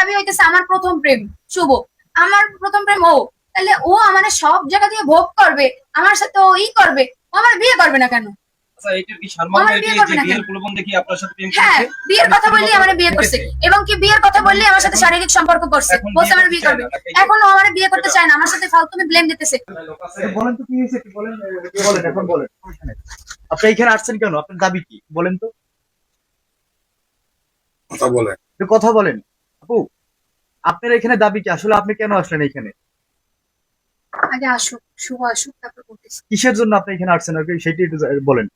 দাবি হইতেছে আমার প্রথম প্রেম শুভ। আমার প্রথম প্রেম ও। তাহলে ও আমার সব জায়গা দিয়ে ভোগ করবে আমার সাথে ও ই করবে ও আমার বিয়ে করবে না কেন? আচ্ছা হ্যাঁ বিয়ের কথা বললেই আমার বিয়ে করছে। এবং কি বিয়ের কথা আমার সাথে শারীরিক সম্পর্ক করছে। বলছে আমার বিয়ে করবে। চায় এখন ও আমার বিয়ে করতে চায় না আমার সাথে ফালতুমি ব্লেম দিতেছে। বলেন তো কি হয়েছে বলেন বলেন এখন বলেন। আপনি এখানে আসছেন কেন? আপনার দাবি কি? বলেন তো। কথা বলেন। আপু আপনার এখানে দাবি কি? আসলে আপনি কেন আসলেন এখানে? আগে আসুক শুভ আসুক তারপর করতেছি কিসের জন্য আপনি এখানে আসছেন? আর সেটি একটু বলেন।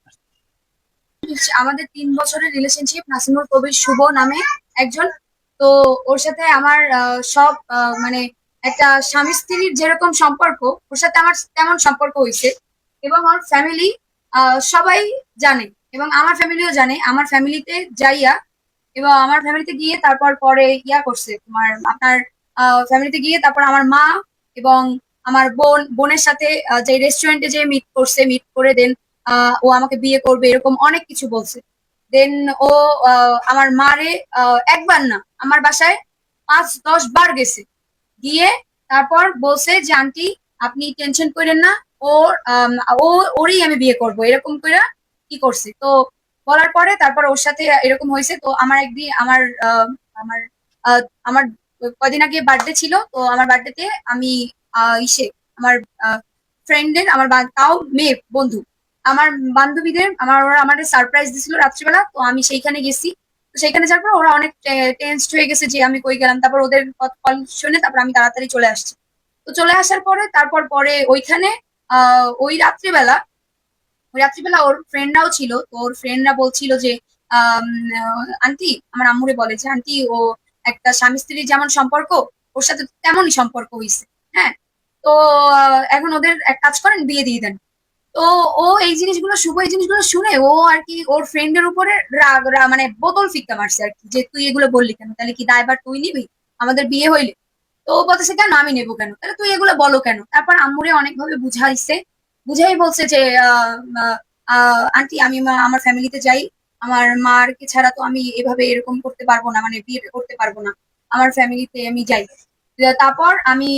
আমাদের তিন বছরের রিলেশনশিপ নাসিমুল কবির শুভ নামে একজন। তো ওর সাথে আমার সব মানে একটা স্বামী স্ত্রীর যেরকম সম্পর্ক ওর সাথে আমার তেমন সম্পর্ক হয়েছে এবং ওর ফ্যামিলি সবাই জানে। এবং আমার ফ্যামিলিও জানে। আমার ফ্যামিলিতে যাইয়া এবং আমার ফ্যামিলিতে গিয়ে তারপর পরে ইয়া করছে তোমার, আপনার ফ্যামিলিতে গিয়ে তারপর আমার মা এবং আমার বোন, বোনের সাথে যে রেস্টুরেন্টে যে মিট করছে মিট করে দেন ও আমাকে বিয়ে করবে, এরকম অনেক কিছু বলছে। দেন ও আমার মারে একবার না, আমার বাসায় পাঁচ, দশ বার গেছে। গিয়ে তারপর বলছে যে, আন্টি, আপনি টেনশন করেন না, ওর ওরই আমি বিয়ে করব। এরকম করে কি করছে? তো বলার পরে তারপর ওর সাথে এরকম হয়েছে। তো আমার একদিন আমার আমার আমার কদিন আগে বার্থডে ছিল। তো আমার বার্থডেতে আমি ইসে, আমার ফ্রেন্ডের আমার তাও মেয়ে, বন্ধু, আমার বান্ধবীদের, আমার, ওরা আমাদের সারপ্রাইজ দিছিল রাত্রিবেলা। তো আমি সেইখানে গেছি। তো সেইখানে যাওয়ার পর ওরা অনেক টেন্সড হয়ে গেছে যে আমি কই গেলাম। তারপর ওদের কল শুনে তারপর আমি তাড়াতাড়ি চলে আসছি। তো চলে আসার পরে, তারপর পরে ওইখানে ওই রাত্রিবেলা রাত্রিবেলা ওর ফ্রেন্ডরাও ছিল ওর ফ্রেন্ডরা বলছিল যে আন্টি, আমার আম্মুরে বলে যে, আন্টি, ও একটা স্বামী স্ত্রীর যেমন সম্পর্ক, ওর সাথে তেমনই সম্পর্ক হয়েছে হ্যাঁ? তো, এখন ওদের এক কাজ করেন, বিয়ে দিয়ে দেন। তো ও এই জিনিসগুলো শুভ, এই জিনিসগুলো শুনে ও আর কি ওর ফ্রেন্ডের উপরে রাগ মানে বোতল ফিক্কা মারছে আর কি, যে, তুই এগুলো বললি কেন? তাহলে কি দায়বার তুই নিবি? আমাদের বিয়ে হইলে। তো ও বলতেছে, কেন? আমি নেব কেন? তাহলে তুই এগুলো বলো কেন? তারপর আম্মুরে অনেকভাবে বুঝাইছে। বুঝাই বলছে যে আন্টি, আমি আমার ফ্যামিলিতে যাই। আমার মার কে ছাড়া তো আমি এভাবে এরকম করতে পারব না মানে বিয়ে করতে পারব না। আমার ফ্যামিলিতে আমি যাই। তারপর আমি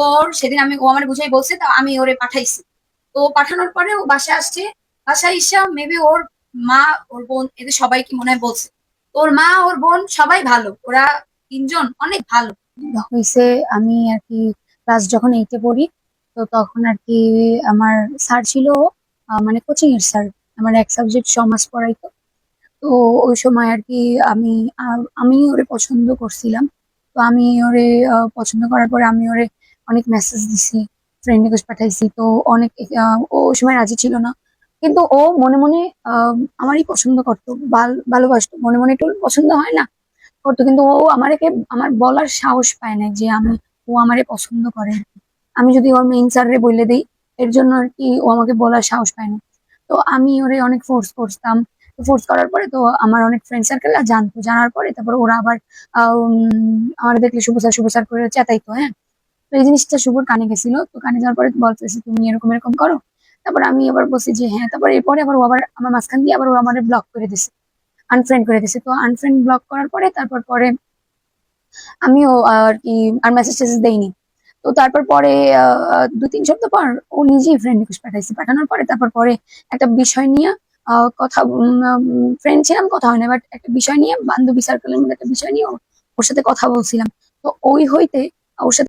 ওর, সেদিন আমি, ও আমার বুঝাই বলছে, তো আমি ওরে পাঠাইছি। তো পাঠানোর পরে ও বাসায় আসছে। বাসায় এসে মেবি ওর মা, ওর বোন, এদের সবাইকে মনে হয় বলছে। ওর মা, ওর বোন সবাই ভালো। ওরা তিনজন অনেক ভালো। হয়েছে, আমি আর কি ক্লাস যখন এইটে পড়ি তো তখন আর কি আমার স্যার ছিল মানে কোচিং এর স্যার আমার এক সাবজেক্ট সমাজ পড়াইতো। তো ওই সময় আর কি আমি আমি ওরে পছন্দ করছিলাম। তো আমি ওরে পছন্দ করার পরে আমি ওরে অনেক মেসেজ দিছি ফ্রেন্ড রিকোয়েস্ট পাঠাইছি। তো অনেক ও ওই সময় রাজি ছিল না। কিন্তু ও মনে মনে আমারই পছন্দ করতো। ভাল- ভালোবাসতো। মনে মনে একটু পছন্দ হয় না, করতো। কিন্তু ও আমাকে আমার বলার সাহস পায় না যে আমি, ও আমারে পছন্দ করে। আমি যদি ওর মেইন স্যারে বলে দিই, এর জন্য আর কি ও আমাকে বলার সাহস পায় না। তো আমি ওরে অনেক ফোর্স করতাম। ফোর্স করার পরে তো আমার অনেক ফ্রেন্ড সার্কেল জানতো। জানার পরে তারপর ওরা আবার আমার দেখলে শুভ স্যার শুভ স্যার করে চেতাইতো হ্যাঁ? তো এই জিনিসটা শুভর কানে গেছিল। তো কানে যাওয়ার পরে বলতেছে, তুমি এরকম এরকম করো। তারপর আমি আবার বলছি যে হ্যাঁ। তারপর এরপরে আবার ও আবার আমার মাঝখান দিয়ে আবার ও আমার ব্লক করে দিছে। আনফ্রেন্ড করে দিছে। তো আনফ্রেন্ড ব্লক করার পরে তারপর পরে আমিও আর কি, আর মেসেজ টেসেজ দেইনি। তো তারপর পরে দু তিন সপ্তাহ পর ও নিজেই ফ্রেন্ড রিকোয়েস্ট পাঠাইছে। পাঠানোর পরে তারপর পরে একটা বিষয় নিয়ে কথা ফ্রেন্ড ছিলাম, কথা হয় না বাট একটা বিষয় নিয়ে, বান্ধবী সার্কেলের মধ্যে একটা বিষয় নিয়ে ওর সাথে কথা বলছিলাম। তো ওই হইতে ওর সাথে